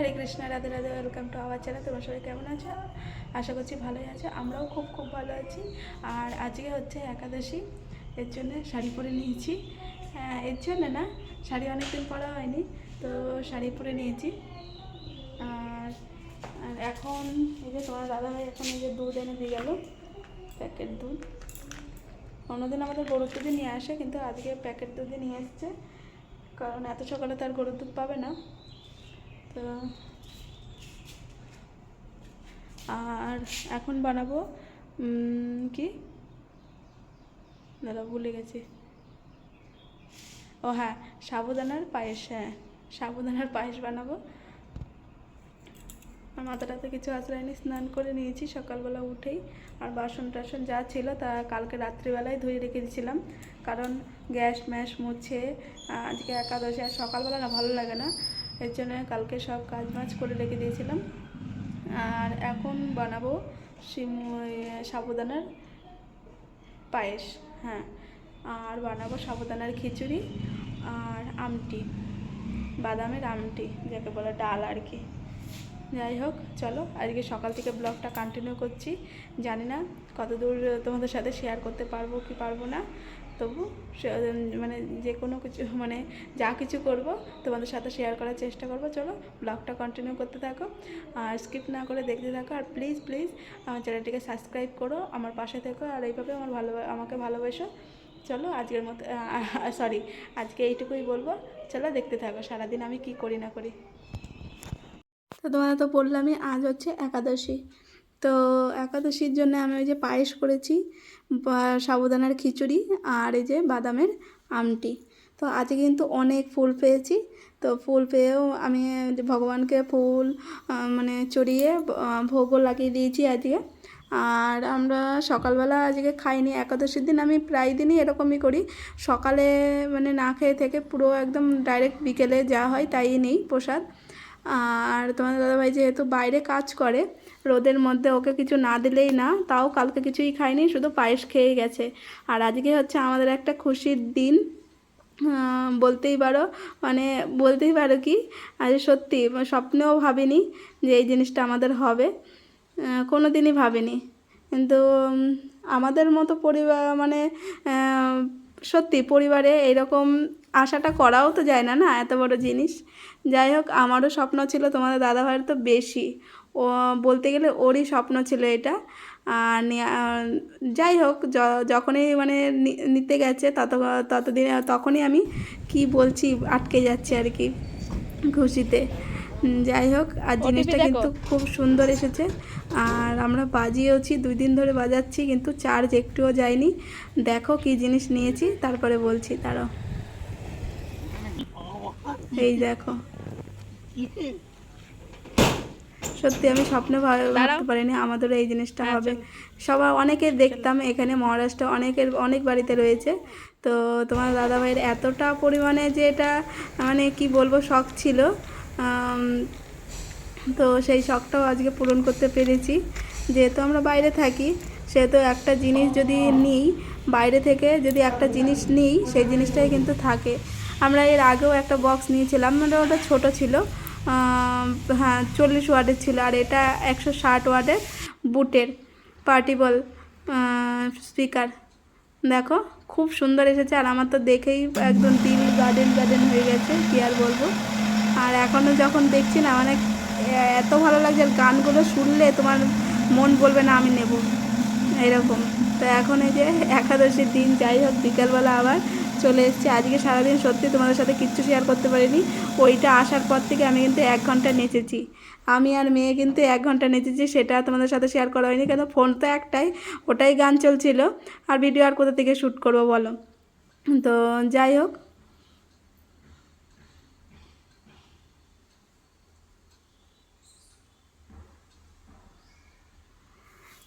Hare Krishna Radhe Radhe welcome to our channel তোমার সবাই কেমন আছো? আশা করছি ভালোই আছো। আমরাও খুব খুব ভালো আছি। আর আজকে হচ্ছে একাদশী এর জন্য শাড়ি পরে নিয়েছি। হ্যাঁ, এর জন্য না শাড়ি অনেকদিন পরা হয়নি তো শাড়ি পরে নিয়েছি। আর আর এখন এই যে তোমার দাদাভাই এখন এই যে দুধ এনে দিয়ে গেল প্যাকেট দুধ। অন্যদিন আমাদের গরুর দুধে নিয়ে আসে কিন্তু আজকে প্যাকেট দুধে নিয়ে এসছে। কারণ এত সকালে তার গরুর দুধ পাবে না। তো, আর এখন বানাবো কি? দাদা ভুলে গেছি। ও হ্যাঁ সাবুদানার পায়েস হ্যাঁ সাবুদানার পায়েস বানাবো। মাথাটাতে কিছু আশ্রয়নি স্নান করে নিয়েছি, সকালবেলা উঠেই। আর বাসন টাসন যা ছিল তা কালকে রাত্রিবেলায় ধুয়ে রেখে দিয়েছিলাম। কারণ গ্যাস ম্যাশ মুছে আজকে একাদশী, আর সকালবেলা না ভালো লাগে না। এর জন্য কালকে সব কাজ বাজ করে রেখে দিয়েছিলাম। আর এখন বানাবো শিম সাবুদানার পায়েস হ্যাঁ। আর বানাবো সাবুদানার খিচুড়ি আর আমটি, বাদামের আমটি, যাকে বলে ডাল আর কি। যাই হোক, চলো আজকে সকাল থেকে ব্লগটা কন্টিনিউ করছি। জানি না কতদূর তোমাদের সাথে শেয়ার করতে পারব কি পারব না। তবু মানে যে কোনো কিছু মানে যা কিছু করব, তোমাদের সাথে শেয়ার করার চেষ্টা করব। চলো ব্লগটা কন্টিনিউ করতে থাকো আর স্কিপ না করে দেখতে থাকো। আর প্লিজ প্লিজ আমার চ্যানেলটিকে সাবস্ক্রাইব করো, আমার পাশে থেকো আর এইভাবে আমার ভালো, আমাকে ভালোবাসো। চলো আজকের মতো সরি আজকে এইটুকুই বলব। চলো দেখতে থাকো সারাদিন আমি কি করি না করি। তো তোমাদের তো বললামই আজ হচ্ছে একাদশী। তো একাদশীর জন্য আমি ওই যে পায়েস করেছি সাবুদানার খিচুড়ি আর এই যে বাদামের আমটি। তো আজকে কিন্তু অনেক ফুল পেয়েছি। তো ফুল পেয়েও আমি ভগবানকে ফুল মানে চড়িয়ে ভোগও লাগিয়ে দিয়েছি আজকে। আর আমরা সকালবেলা আজকে খাইনি, একাদশীর দিন আমি প্রায় দিনই এরকমই করি। সকালে মানে না খেয়ে থেকে পুরো একদম ডাইরেক্ট বিকেলে যা হয়, তাই নেই প্রসাদ। আর তোমার দাদাভাই যেহেতু বাইরে কাজ করে, রোদের মধ্যে ওকে কিছু না দিলেই না, তাও কালকে কিছুই খায়নি, শুধু পায়েস খেয়ে গেছে। আর আজকে হচ্ছে আমাদের একটা খুশির দিন। বলতেই পারো মানে বলতেই পারো কি, আজ সত্যি স্বপ্নেও ভাবিনি যে এই জিনিসটা আমাদের হবে। কোনো দিনই ভাবিনি। কিন্তু আমাদের মতো পরিবার মানে সত্যি পরিবারে এরকম আশাটা করাও তো যায় না না? এত বড় জিনিস। যাই হোক আমারও স্বপ্ন ছিল তোমাদের দাদাভাইয়ের তো বেশি। ও বলতে গেলে ওরই স্বপ্ন ছিল এটা। আর যাই হোক যখনই মানে নিতে গেছে তত ততদিন তখনই আমি কি বলছি আটকে যাচ্ছে আর কি খুশিতে যাই হোক আর জিনিসটা কিন্তু খুব সুন্দর এসেছে। আর আমরা বাজিয়েওছি দুই দিন ধরে বাজাচ্ছি কিন্তু চার্জ একটুও যায়নি। দেখো কি জিনিস নিয়েছি তারপরে বলছি তারও এই দেখো। সত্যি আমি স্বপ্নে ভাব- ভাবতে পারিনি আমাদেরও এই জিনিসটা হবে। সবার অনেকের দেখতাম এখানে মহারাষ্ট্র অনেকের অনেক বাড়িতে রয়েছে। তো তোমার দাদাভাইয়ের এতটা পরিমাণে যে এটা মানে কি বলব শখ ছিল। তো সেই শখটাও আজকে পূরণ করতে পেরেছি। যেহেতু আমরা বাইরে থাকি সেহেতু একটা জিনিস যদি নিই বাইরে থেকে যদি একটা জিনিস নিই সেই জিনিসটাই কিন্তু থাকে। আমরা এর আগেও একটা বক্স নিয়েছিলাম মানে ওটা ছোট ছিল। হ্যাঁ চল্লিশ ওয়ার্ডের ছিল, আর এটা একশো ষাট ওয়ার্ডের বুটের পার্টিবল স্পিকার দেখো, খুব সুন্দর এসেছে, আর আমার তো দেখেই একদম দিল গার্ডেন গার্ডেন হয়ে গেছে, কি আর বলব। আর এখনও যখন দেখছি না মানে এত ভালো লাগছে, আর গানগুলো শুনলে তোমার মন বলবে, না, আমি নেব। এরকম। তো এখন এই যে একাদশীর দিন, যাই হোক, বিকালবেলা আবার চলে এসেছি। আজকে সারাদিন সত্যি তোমাদের সাথে কিচ্ছু শেয়ার করতে পারিনি। ওইটা আসার পর থেকে আমি কিন্তু এক ঘণ্টা নেচেছি। আমি আর মেয়ে কিন্তু এক ঘণ্টা নেচেছি, সেটা তোমাদের সাথে শেয়ার করা হয়নি, কেন ফোন তো একটাই, ওটাই গান চলছিল। আর ভিডিও আর কোথা থেকে শ্যুট করব বলো? তো যাই হোক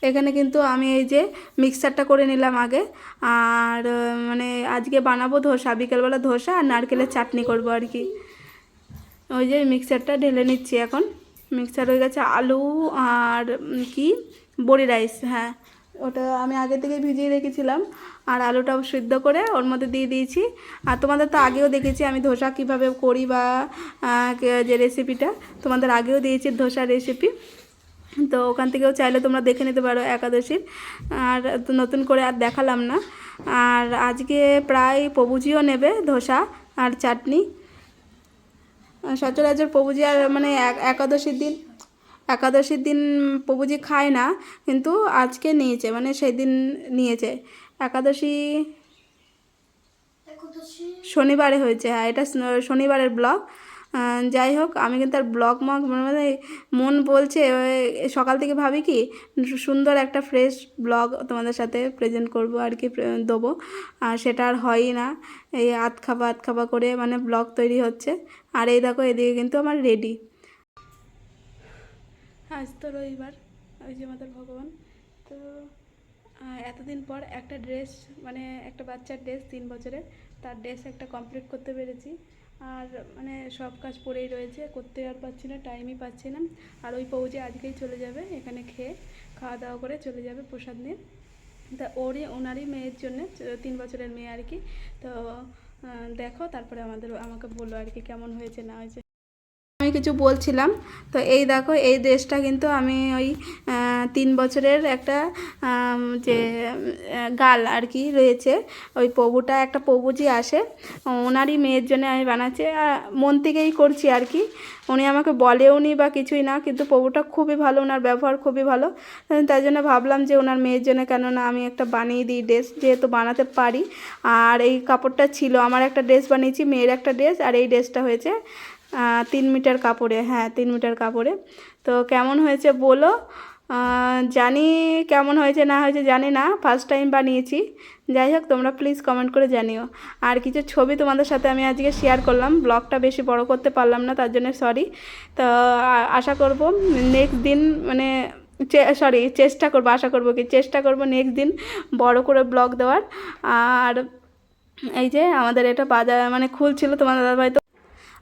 এখানে কিন্তু আমি এই যে মিক্সারটা করে নিলাম আগে। আর মানে আজকে বানাবো ধোসা, বিকেলবেলা ধোসা আর নারকেলের চাটনি করব আর কি। ওই যে মিক্সারটা ঢেলে নিচ্ছি এখন। মিক্সার হয়ে গেছে আলু আর কি? বড়ি রাইস হ্যাঁ। ওটা আমি আগে থেকে ভিজিয়ে রেখেছিলাম। আর আলুটাও সিদ্ধ করে ওর মধ্যে দিয়ে দিয়েছি। আর তোমাদের তো আগেও দেখেছি আমি ধোসা কীভাবে করি বা যে রেসিপিটা তোমাদের আগেও দিয়েছি ধোসার রেসিপি তো ওখান থেকেও চাইলে তোমরা দেখে নিতে পারো একাদশীর। আর তো নতুন করে আর দেখালাম না। আর আজকে প্রায় প্রভুজিও নেবে ধোসা আর চাটনি। সচরাচর প্রভুজি আর মানে এক- একাদশীর দিন একাদশীর দিন প্রভুজি খায় না কিন্তু আজকে নিয়েছে মানে সেই দিন নিয়েছে একাদশী শনিবারে হয়েছে হ্যাঁ এটা শনিবারের ব্লগ। যাই হোক, আমি কিন্তু আর ব্লগ মগ মানে মন বলছে সকাল থেকে ভাবি কি, সুন্দর একটা ফ্রেশ ব্লগ তোমাদের সাথে প্রেজেন্ট করব আর কি দেবো। আর সেটা আর হয়ই না। এই আত খাবা খাবা করে মানে ব্লগ তৈরি হচ্ছে। আর এই দেখো, এদিকে কিন্তু আমার রেডি আজ তো রবিবার, ওই যে আমাদের ভগবান। তো এতদিন পর একটা ড্রেস মানে একটা বাচ্চার ড্রেস তিন বছরের, তার ড্রেস একটা কমপ্লিট করতে পেরেছি। আর মানে সব কাজ পড়েই রয়েছে, করতে আর পারছি না টাইমই পাচ্ছি না। আর ওই পৌজে আজকেই চলে যাবে, এখানে খেয়ে খাওয়া দাওয়া করে চলে যাবে প্রসাদ নিয়ে। তা ওরই, ওনারই মেয়ের জন্য, তিন বছরের মেয়ে আর কি। তো দেখো, তারপরে আমাদের, আমাকে বলল আর কি কেমন হয়েছে, না হয়েছে। আমি কিছু বলছিলাম। তো এই দেখো, এই ড্রেসটা কিন্তু আমি ওই তিন বছরের একটা যে গাল আর কি রয়েছে। ওই প্রভুটা একটা প্রভুজি আসে। ওনারই মেয়ের জন্য আমি বানাচ্ছি। মন থেকেই করছি আর কি। উনি আমাকে বলেও নি বা কিছুই না, কিন্তু প্রভুটা খুবই ভালো, ওনার ব্যবহার খুবই ভালো। তাই জন্য ভাবলাম যে ওনার মেয়ের জন্য কেননা আমি একটা বানিয়ে দিই ড্রেস, যেহেতু বানাতে পারি। আর এই কাপড়টা ছিল, আমার একটা ড্রেস বানিয়েছি, মেয়ের একটা ড্রেস, আর এই ড্রেসটা হয়েছে তিন মিটার কাপড়ে হ্যাঁ তিন মিটার কাপড়ে। তো কেমন হয়েছে বলো? জানি কেমন হয়েছে, না হয়েছে জানি না ফার্স্ট টাইম বানিয়েছি। যাই হোক, তোমরা প্লিজ কমেন্ট করে জানিও। আর কিছু ছবি তোমাদের সাথে আমি আজকে শেয়ার করলাম। ব্লগটা বেশি বড় করতে পারলাম না, তার জন্য সরি তো আশা করব নেক্সট দিন মানে সরি চেষ্টা করব, আশা করব কি, চেষ্টা করব নেক্সট দিন বড় করে ব্লগ দেওয়ার। আর এই যে আমাদের এটা বাজার মানে খুলছিল তোমার দাদাভাই তো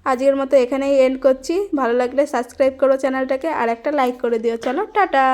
আজকের মতো এখানেই এন্ড করছি। ভালো লাগলে সাবস্ক্রাইব করো চ্যানেলটাকে আর একটা লাইক করে দিও। চলো, টাটা!